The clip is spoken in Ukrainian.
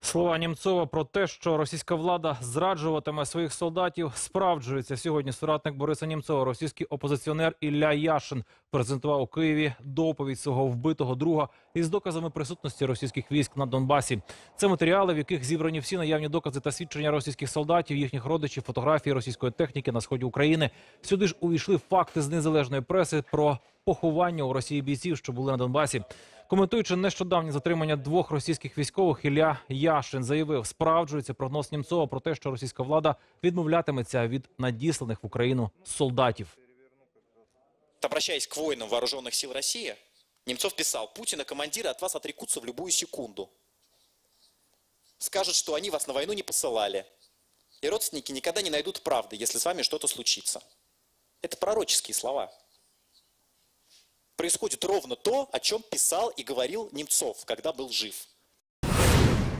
Слова Німцова про те, що російська влада зраджуватиме своїх солдатів, справджується. Сьогодні соратник Бориса Німцова, російський опозиціонер Ілля Яшин, презентував у Києві доповідь свого вбитого друга із доказами присутності російських військ на Донбасі. Це матеріали, в яких зібрані всі наявні докази та свідчення російських солдатів, їхніх родичів, фотографії російської техніки на сході України. Сюди ж увійшли факти з незалежної преси про поховання у Росії бійців, що були на Донбасі. Коментуючи нещодавнє затримання двох російських військових, Ілля Яшин заявив, справджується прогноз Німцова про те, що російська влада відмовлятиметься від надісланих в Україну солдатів. Обращаясь к воинам вооруженных сил России, Немцов писал, Путин и командиры от вас отрекутся в любую секунду. Скажут, что они вас на войну не посылали. И родственники никогда не найдут правды, если с вами что-то случится. Это пророческие слова. Происходит ровно то, о чем писал и говорил Немцов, когда был жив.